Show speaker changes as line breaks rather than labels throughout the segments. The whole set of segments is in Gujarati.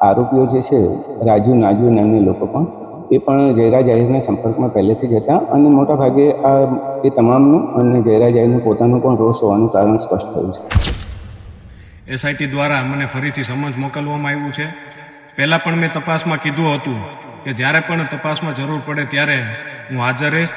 આરોપીઓ જે છે રાજુ નાજુ નામની લોકો પણ એ પણ જયરાજ જાહેરના સંપર્કમાં પહેલેથી જ હતા અને મોટા ભાગે આ એ તમામનું અને જયરા જાહેરનું પોતાનું પણ રોષ હોવાનું કારણ સ્પષ્ટ થયું છે.
એસઆઈટી દ્વારા મને ફરીથી સમજ મોકલવામાં આવ્યું છે. પહેલાં પણ મેં તપાસમાં કીધું હતું કે જ્યારે પણ તપાસમાં જરૂર પડે ત્યારે હું હાજર રહીશ.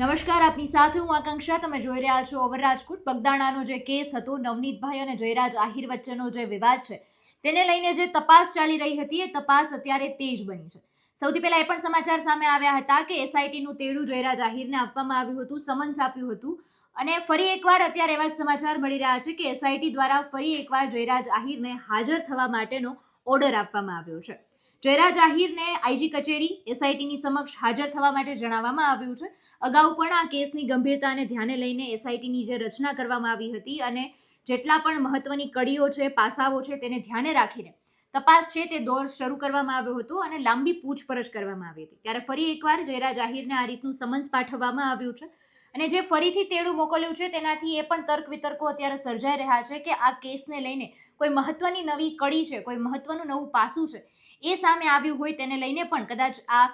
નમસ્કાર આપની સાથે હું આકાંક્ષા. તમે જોઈ રહ્યા છો ઓવર રાજકોટ. બગદાણાનો જે કેસ હતો નવનીતભાઈ અને જયરાજ આહિર વચ્ચેનો જે વિવાદ છે તેને લઈને જે તપાસ ચાલી રહી હતી, એ તપાસ અત્યારે તેજ બની છે. સૌથી પહેલા એ પણ સમાચાર સામે આવ્યા હતા કે એસઆઈટીનું તેડું જયરાજ આહિરને આપવામાં આવ્યું હતું, સમન્સ આપ્યું હતું. અને ફરી એકવાર અત્યારે એવા જ સમાચાર મળી રહ્યા છે કે એસઆઈટી દ્વારા ફરી એકવાર જયરાજ આહિરને હાજર થવા માટેનો ઓર્ડર આપવામાં આવ્યો છે. જયરાજ આહિરને આઈજી કચેરી એસઆઈટીની સમક્ષ હાજર થવા માટે જણાવવામાં આવ્યું છે. અગાઉ પણ આ કેસની ગંભીરતાને ધ્યાને લઈને એસઆઈટીની જે રચના કરવામાં આવી હતી અને જેટલા પણ મહત્વની કડીઓ છે, પાસાઓ છે તેને ધ્યાને રાખીને તપાસ છે તે દોર શરૂ કરવામાં આવ્યો હતો અને લાંબી પૂછપરછ કરવામાં આવી હતી. ત્યારે ફરી એકવાર જયરાજ આહિરને આ રીતનું સમન્સ પાઠવવામાં આવ્યું છે અને જે ફરીથી તેડું મોકલ્યું છે તેનાથી એ પણ તર્ક વિતર્કો અત્યારે સર્જાઈ રહ્યા છે કે આ કેસને લઈને કોઈ મહત્વની નવી કડી છે, કોઈ મહત્વનું નવું પાસું છે એ સામે આવ્યું હોય તેને લઈને પણ કદાચ આ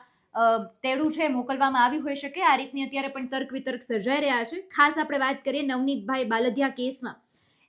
તેડું છે મોકલવામાં આવ્યું હોઈ શકે. આ રીતની અત્યારે પણ તર્ક વિતર્ક સર્જાઈ રહ્યા છે. ખાસ આપણે વાત કરીએ નવનીતભાઈ બાલધિયા કેસમાં.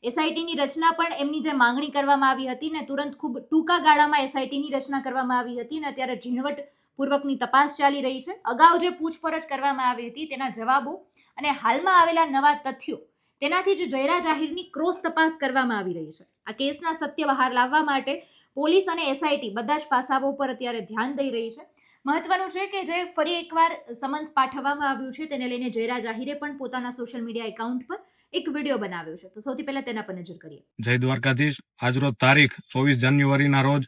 એસઆઈટીની રચના પણ એમની જે માંગણી કરવામાં આવી હતી ને તુરંત ખૂબ ટૂંકા ગાળામાં એસઆઈટીની રચના કરવામાં આવી હતી ને અત્યારે ઝીણવટ પૂર્વકની તપાસ ચાલી રહી છે. અગાઉ જે પૂછપરછ કરવામાં આવી હતી તેના જવાબો અને હાલમાં આવેલા નવા તથ્યો તેનાથી જ જયરા આહિરની ક્રોસ તપાસ કરવામાં આવી રહી છે. આ કેસના સત્ય બહાર લાવવા માટે પોલીસ અને એસઆઈટી બધા જ પાસાઓ પર અત્યારે ધ્યાન દઈ રહી છે. મહત્વનું છે કે જે ફરી એકવાર સમન્સ પાઠવવામાં આવ્યું છે તેને લઈને જયરા જાહેરે પણ પોતાના સોશિયલ મીડિયા એકાઉન્ટ પર એક વીડિયો બનાવ્યો છે. તો સૌથી પહેલા તેના પર નજર કરીએ.
જય દ્વારકાધીશ. આજરોજ તારીખ ચોવીસ જાન્યુઆરીના રોજ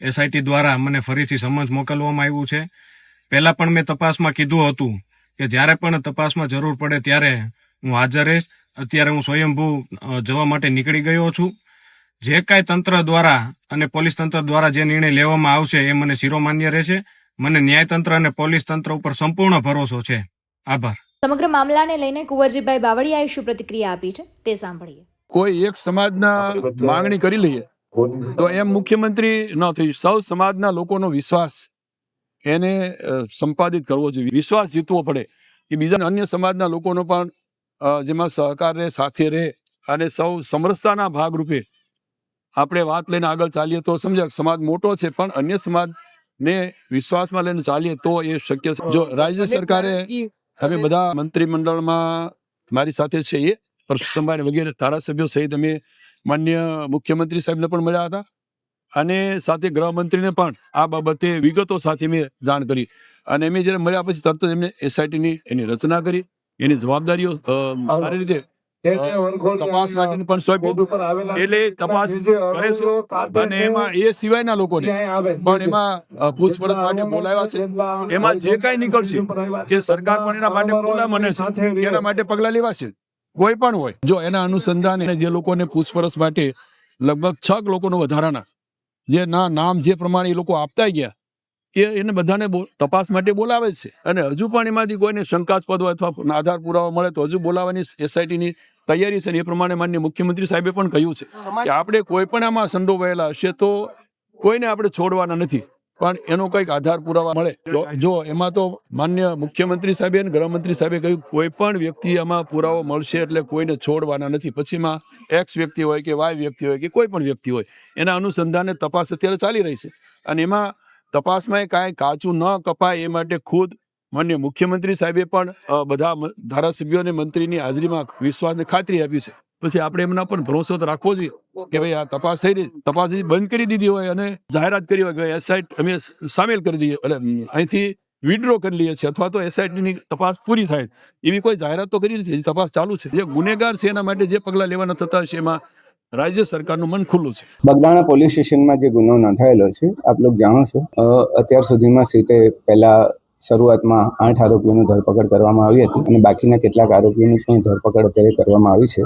એસઆઈટી દ્વારા મને ફરીથી સમન્સ મોકલવામાં આવ્યું છે. પહેલાં પણ મેં તપાસમાં કીધું હતું કે જ્યારે પણ તપાસમાં જરૂર પડે ત્યારે હું હાજર રહીશ. અત્યારે હું સ્વયંભૂ જવા માટે નીકળી ગયો છું. જે કાંઈ તંત્ર દ્વારા અને પોલીસ તંત્ર દ્વારા જે નિર્ણય લેવામાં આવશે એ મને શિરોમાન્ય રહેશે. મને ન્યાયતંત્ર અને પોલીસ તંત્ર ઉપર સંપૂર્ણ ભરોસો છે. આભાર.
સમગ્ર મામલાને લઈને કુંવરજીભાઈ બાવળિયાએ શું પ્રતિક્રિયા આપી છે તે સાંભળીએ.
કોઈ એક સમાજના માંગણી કરી લઈએ તો એમ મુખ્યમંત્રી ન થઈ. સૌ સમાજના લોકોનો વિશ્વાસ એને સંપાદિત કરવો જોઈએ. વિશ્વાસ જીતવો પડે કે બીજા અન્ય સમાજના લોકોનો પણ જેમાં સહકાર રહે સાથે રહે અને સૌ સમરસતાના ભાગરૂપે આપણે વાત લઈને આગળ ચાલીએ તો સમજાય સમાજ મોટો છે પણ અન્ય સમાજને વિશ્વાસમાં લઈને ચાલીએ તો એ શક્ય છે. જો રાજ્ય સરકારે અમે બધા મંત્રીમંડળમાં મારી સાથે છે એ પરસોત્તમભાઈ વગેરે ધારાસભ્યો સહિત અમે માન્ય મુખ્યમંત્રી સાહેબને પણ મળ્યા હતા. અને સાથે ગૃહમંત્રીને પણ આ બાબતે વિગતો સાથે મેં જાણ કરી. અને અમે જ્યારે મળ્યા પછી તરત જ એમને એસઆઈટીની એની રચના કરી. એની જવાબદારીઓ સારી રીતે તપાસ માટેની પણ સોંપી એટલે તપાસ કરે છે અને એમાં એ સિવાયના લોકોને પણ એમાં પૂછપરછ માટે બોલાવ્યા છે. એમાં જે કાંઈ નીકળશે કે સરકાર પણ એના માટે પગલાં મને છે એના માટે પગલાં લેવાશે કોઈ પણ હોય જો એના અનુસંધાને જે લોકોને પૂછપરછ માટે લગભગ છ લોકોનો વધારાના જે ના નામ જે પ્રમાણે એ લોકો આપતા ગયા એ એને બધાને તપાસ માટે બોલાવે છે. અને હજુ પણ એમાંથી કોઈને શંકાસ્પદ હોય અથવા આધાર પુરાવા મળે તો હજુ બોલાવવાની એસઆઈટીની તૈયારી છે ને એ પ્રમાણે માન્ય મુખ્યમંત્રી સાહેબે પણ કહ્યું છે કે આપણે કોઈ પણ આમાં સંડોવાયેલા હશે તો કોઈને આપણે છોડવાના નથી. પણ એનો કંઈક આધાર પુરાવા મળે. જો- એમાં તો માન્ય મુખ્યમંત્રી સાહેબે અને ગૃહમંત્રી સાહેબે કહ્યું કોઈ પણ વ્યક્તિ આમાં પુરાવો મળશે એટલે કોઈને છોડવાના નથી. પછીમાં એક્સ વ્યક્તિ હોય કે વાય વ્યક્તિ હોય કે કોઈ પણ વ્યક્તિ હોય, એના અનુસંધાને તપાસ અત્યારે ચાલી રહી છે. અને એમાં તપાસમાં કાંઈ કાચું ન કપાય એ માટે ખુદ માન્ય મુખ્યમંત્રી સાહેબે પણ બધા ધારાસભ્યો અને મંત્રીની હાજરીમાં વિશ્વાસને ખાતરી આપી છે. પછી આપણે એમના પર ભરોસો તો રાખવો જોઈએ કે ભાઈ આ તપાસ થઈ રહી, તપાસ બંધ કરી દીધી હોય અને જાહેરાત કરી હોય કે એસઆઈટ અમે સામેલ કરી દઈએ. એટલે અહીંથી વિડ્રો કરી લઈએ છીએ અથવા તો એસઆઈટીની તપાસ પૂરી થાય. એવી કોઈ જાહેરાત તો કરી નથી તપાસ ચાલુ છે. જે ગુનેગાર છે એના માટે જે પગલાં લેવાના થતા હશે એમાં રાજ્ય સરકારનું મન ખુલ્લું છે.
બગદાણા પોલીસ સ્ટેશનમાં જે ગુનો નોંધાયેલો છે, આપ લોકો જાણો છો. અત્યાર સુધીમાં સીટે પહેલા શરૂઆતમાં આઠ આરોપીઓની ધરપકડ કરવામાં આવી હતી અને બાકીના કેટલાક આરોપીઓની પણ ધરપકડ અત્યારે કરવામાં આવી છે.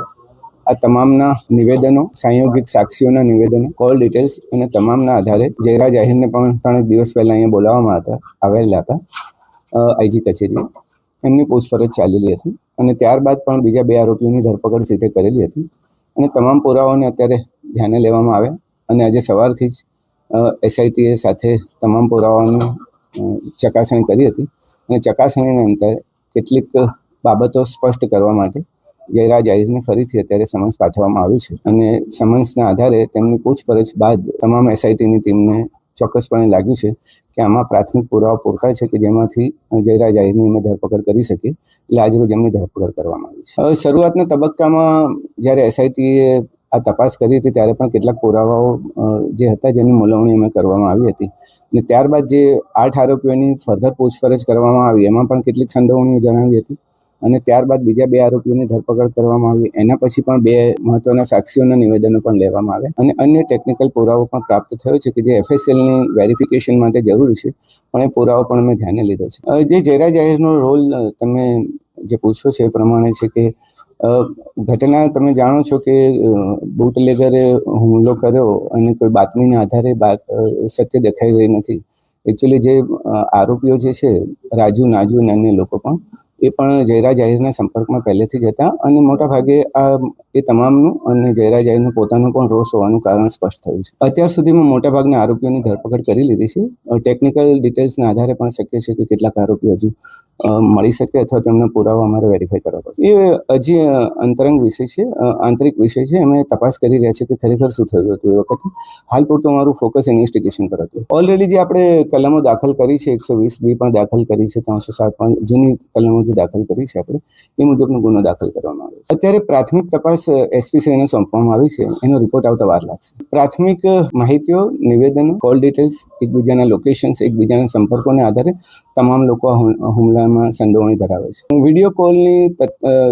આ તમામના નિવેદનો, સંયોગિક સાક્ષીઓના નિવેદનો, કોલ ડિટેલ્સ અને તમામના આધારે જયરાજ આહિરને પણ ત્રણ દિવસ પહેલા અહીંયા બોલાવવામાં હતા, આવેલા હતા આઈજી કચેરીએ. એમની પૂછપરછ ચાલેલી હતી અને ત્યારબાદ પણ બીજા બે આરોપીઓની ધરપકડ સીટે કરેલી હતી. અને તમામ પુરાવાઓને અત્યારે ધ્યાને લેવામાં આવ્યા અને આજે સવારથી જ એસઆઈટીએ સાથે તમામ પુરાવાઓની ચકાસણી કરી હતી અને ચકાસણીના અંતે કેટલીક બાબતો સ્પષ્ટ કરવા માટે જયરાજ આહિરને ફરીથી અત્યારે સમન્સ પાઠવવામાં આવ્યું છે. અને સમન્સના આધારે તેમની પૂછપરછ બાદ તમામ એસઆઈટીની ટીમને ચોક્કસપણે લાગ્યું છે કે આમાં પ્રાથમિક પુરાવા પૂરતા છે કે જેમાંથી જયરાજ આહિરની અમે ધરપકડ કરી શકીએ એટલે આજરોજ એમની ધરપકડ કરવામાં આવી છે. હવે શરૂઆતના તબક્કામાં જ્યારે એસઆઈટીએ આ તપાસ કરી હતી ત્યારે પણ કેટલાક પુરાવાઓ જે હતા જેની મુલવણી અમે કરવામાં આવી હતી અને ત્યારબાદ જે આઠ આરોપીઓની ફર્ધર પૂછપરછ કરવામાં આવી, એમાં પણ કેટલીક સંડોવણીઓ જણાવી હતી. અને ત્યારબાદ બીજા બે આરોપીઓની ધરપકડ કરવામાં આવી. એના પછી પણ બે મહત્વના સાક્ષીઓના નિવેદનો પણ લેવામાં આવ્યા. અને અન્ય ટેકનિકલ પુરાવો પણ પ્રાપ્ત થયો છે કે જે એફએસએલની વેરિફિકેશન માટે જરૂરી છે, પણ એ પુરાવો પણ અમે ધ્યાને લીધો છે. જે જયરા જાહેરનો રોલ તમે જે પૂછો છે એ પ્રમાણે છે કે ઘટના તમે જાણો છો કે બુટલેગરે હુમલો કર્યો અને કોઈ બાતમીના આધારે બાત સત્ય દેખાઈ રહી નથી. એકચ્યુઅલી જે આરોપીઓ જે છે, રાજુ નાજુ અને અન્ય લોકો પણ એ પણ જયરા જાહેરના સંપર્કમાં પહેલેથી જ હતા અને મોટા ભાગે આ એ તમામનું અને જયરા જાહેરનું પોતાનું પણ રોષ હોવાનું કારણ સ્પષ્ટ થયું છે. અત્યાર સુધીમાં મોટાભાગના આરોપીઓની ધરપકડ કરી લીધી છે. ટેકનિકલ ડિટેલ્સના આધારે પણ શક્ય છે કે કેટલાક આરોપીઓ હજુ મળી શકે અથવા તેમના પુરાવા અમારે વેરીફાઈ કરવા પડશે. એ હજી અંતરંગ વિષય છે આંતરિક વિષય છે. અમે તપાસ કરી રહ્યા છીએ કે ખરેખર શું થયું હતું એ વખતે. હાલ પૂરતું અમારું ફોકસ ઇન્વેસ્ટિગેશન પર હતું. ઓલરેડી જે આપણે કલમો દાખલ કરી છે, એકસો વીસ બી પણ દાખલ કરી છે, ત્રણસો સાત પણ જૂની કલમો જે દાખલ કરી છે આપણે, એ મુજબનો ગુનો દાખલ કરવામાં આવ્યો છે. અત્યારે પ્રાથમિક તપાસ એસપી શ્રીને સોંપવામાં આવી છે. એનો રિપોર્ટ આવતા વાર લાગશે. પ્રાથમિક માહિતીઓ, નિવેદનો કોલ ડિટેલ્સ એકબીજાના લોકેશન્સ એકબીજાના સંપર્કોને આધારે તમામ લોકો હુમલામાં સંડોવણી ધરાવે છે. વીડિયો કોલની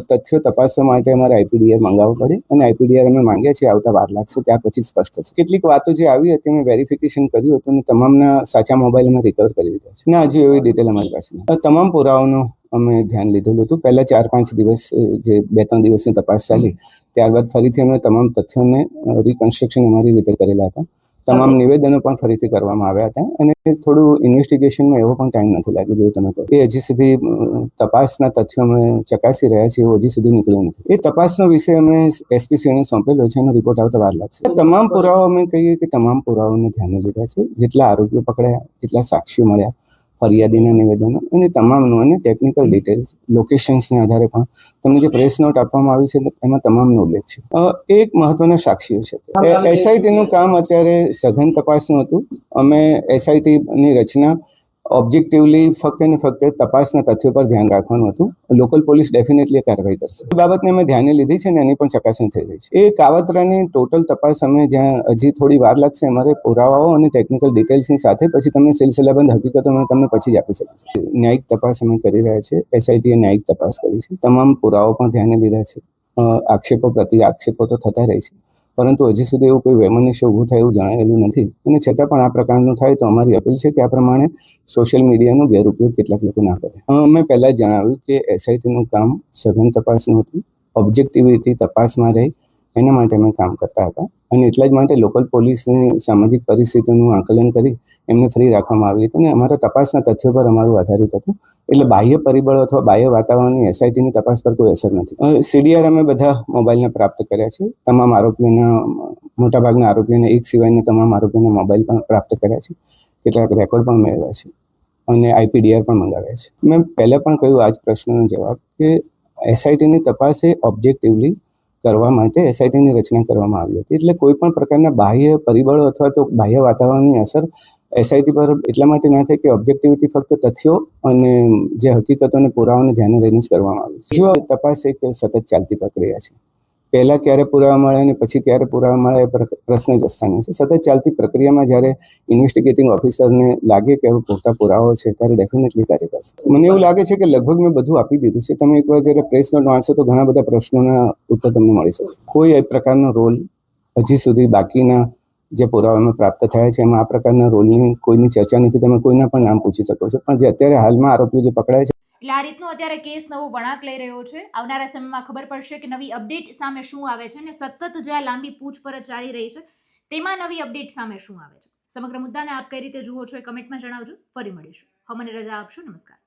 તથ્યો તપાસવા માટે અમારે આઈપીડીઆર મંગાવવું પડે અને આઈપીડીઆર અમે માંગ્યા છે આવતા વાર લાગશે, ત્યાં પછી સ્પષ્ટ થશે. કેટલીક વાતો જે આવી હતી, અમે વેરિફિકેશન કર્યું હતું અને તમામના સાચા મોબાઈલમાં રિકવર કરી દીધા છે. ના, હજુ એવી ડિટેલ અમારી પાસે તમામ પુરાવાનો અમે ધ્યાન લીધેલું હતું. પહેલા ચાર પાંચ દિવસ જે બે ત્રણ દિવસની તપાસ ચાલી ત્યારબાદ ફરીથી અમે તમામ તથ્યોને રિકન્સ્ટ્રક્શન અમારી રીતે કરેલા હતા. તમામ નિવેદનો પણ ફરીથી કરવામાં આવ્યા હતા. અને થોડું ઇન્વેસ્ટિગેશનમાં એવો પણ ટાઈમ નથી લાગ્યો જેવું તમે કહો. એ હજી સુધી તપાસના તથ્યો અમે ચકાસી રહ્યા છીએ એવું હજી સુધી નીકળ્યું નથી. એ તપાસનો વિષય અમે એસપીસીને સોંપેલો છે એનો રિપોર્ટ આવતા વાર લાગશે. તમામ પુરાવા અમે કહીએ કે તમામ પુરાવાઓને ધ્યાને લીધા છે. જેટલા આરોપીઓ પકડાયા જેટલા સાક્ષીઓ મળ્યા ફરિયાદીના નિવેદનો અને તમામનું અને ટેકનિકલ ડિટેલ્સ લોકેશન્સના આધારે પણ તમને જે પ્રેસ નોટ આપવામાં આવી છે એમાં તમામનો ઉલ્લેખ છે. એ એક મહત્વના સાક્ષીઓ છે. એસઆઈટીનું કામ અત્યારે સઘન તપાસનું હતું. અમે એસઆઈટીની રચના ઓબ્જેક્ટિવલી ફક્ત ને ફક્ત તપાસના તથ્યો પર ધ્યાન રાખવાનું હતું. લોકલ પોલીસ ડેફિનેટલી કાર્યવાહી કરશે. એ બાબતને અમે ધ્યાને લીધી છે અને એની પણ ચકાસણી થઈ રહી છે. એ કાવતરાની ટોટલ તપાસ અમે જ્યાં હજી થોડી વાર લાગશે અમારે પુરાવાઓ અને ટેકનિકલ ડિટેલ્સની સાથે પછી તમને સિલસિલાબંધ હકીકતો અમે તમને પછી જ આપી શકીશું ન્યાયિક તપાસ અમે કરી રહ્યા છીએ. એસઆઈટીએ ન્યાયિક તપાસ કરી છે. તમામ પુરાવાઓ પણ ધ્યાને લીધા છે. આક્ષેપો પ્રતિ આક્ષેપો તો થતા રહે છે. પરંતુ હજી સુધી એવું કોઈ વૈમનસ્ય ઊભું થાય એવું જણાવેલું નથી. અને છતાં પણ આ પ્રકારનું થાય તો અમારી અપીલ છે કે આ પ્રમાણે સોશિયલ મીડિયાનો ગેરઉપયોગ કેટલાક લોકો ના કરે. મેં પહેલા જ જણાવ્યું કે એસઆઈટીનું કામ સઘન તપાસનું હતું. ઓબ્જેક્ટિવિટી તપાસમાં રહી. એના માટે અમે કામ કરતા હતા. અને એટલા જ માટે લોકલ પોલીસની સામાજિક પરિસ્થિતિનું આકલન કરી એમને ફ્રી રાખવામાં આવી હતી. અને અમારા તપાસના તથ્યો પર અમારું આધારિત હતું. એટલે બાહ્ય પરિબળો અથવા બાહ્ય વાતાવરણની એસઆઈટીની તપાસ પર કોઈ અસર નથી. સીડીઆર અમે બધા મોબાઈલને પ્રાપ્ત કર્યા છે. તમામ આરોપીઓના, મોટાભાગના આરોપીઓને એક સિવાયના તમામ આરોપીઓના મોબાઈલ પણ પ્રાપ્ત કર્યા છે. કેટલાક રેકોર્ડ પણ મેળવ્યા છે. અને આઈપીડીઆર પણ મંગાવ્યા છે. મેં પહેલાં પણ કહ્યું આ જ પ્રશ્નનો જવાબ કે એસઆઈટીની તપાસ એ ઓબ્જેક્ટિવલી કરવા માટે એસઆઈટીની રચના કરવામાં આવી હતી. એટલે કોઈ પણ પ્રકારના બાહ્ય પરિબળો અથવા તો બાહ્ય વાતાવરણની અસર એસઆઈટી પર એટલા માટે ના થાય કે ઓબ્જેક્ટિવિટી ફક્ત તથ્યો અને જે હકીકતો અને પુરાવાને ધ્યાને લઈને જ કરવામાં આવે. છે જો તપાસ એક સતત ચાલતી પ્રક્રિયા છે. પહેલા ક્યારે પુરાવા મળે અને પછી ક્યારે પુરાવા મળે એ પ્રશ્ન જ સ્થાને છે. સતત ચાલતી પ્રક્રિયામાં જ્યારે ઇન્વેસ્ટિગેટિંગ ઓફિસરને લાગે કે હવે પૂરતા પુરાવાઓ છે, ત્યારે ડેફિનેટલી કાર્ય કરશે. મને એવું લાગે છે કે લગભગ મેં બધું આપી દીધું છે. તમે એકવાર જ્યારે પ્રેસ નોટ વાંચો તો ઘણા બધા પ્રશ્નોના ઉત્તર તમને મળી શકશે. કોઈ એ પ્રકારનો રોલ હજી સુધી બાકીના જે પુરાવામાં પ્રાપ્ત થયા છે, એમાં આ પ્રકારના રોલની કોઈની ચર્ચા નથી. તમે કોઈના પણ નામ પૂછી શકો છો. પણ જે અત્યારે હાલમાં આરોપીઓ જે પકડાય છે
એટલે આ રીતનો અત્યારે કેસ નવો વળાંક લઈ રહ્યો છે. આવનારા સમયમાં ખબર પડશે કે નવી અપડેટ સામે શું આવે છે અને સતત જે આ લાંબી પૂછપરછ ચાલી રહી છે, તેમાં નવી અપડેટ સામે શું આવે છે? સમગ્ર મુદ્દાને આપ કઈ રીતે જુઓ છો એ કમેન્ટમાં જણાવજો. ફરી મળીશું. હવે મને રજા આપશો. નમસ્કાર.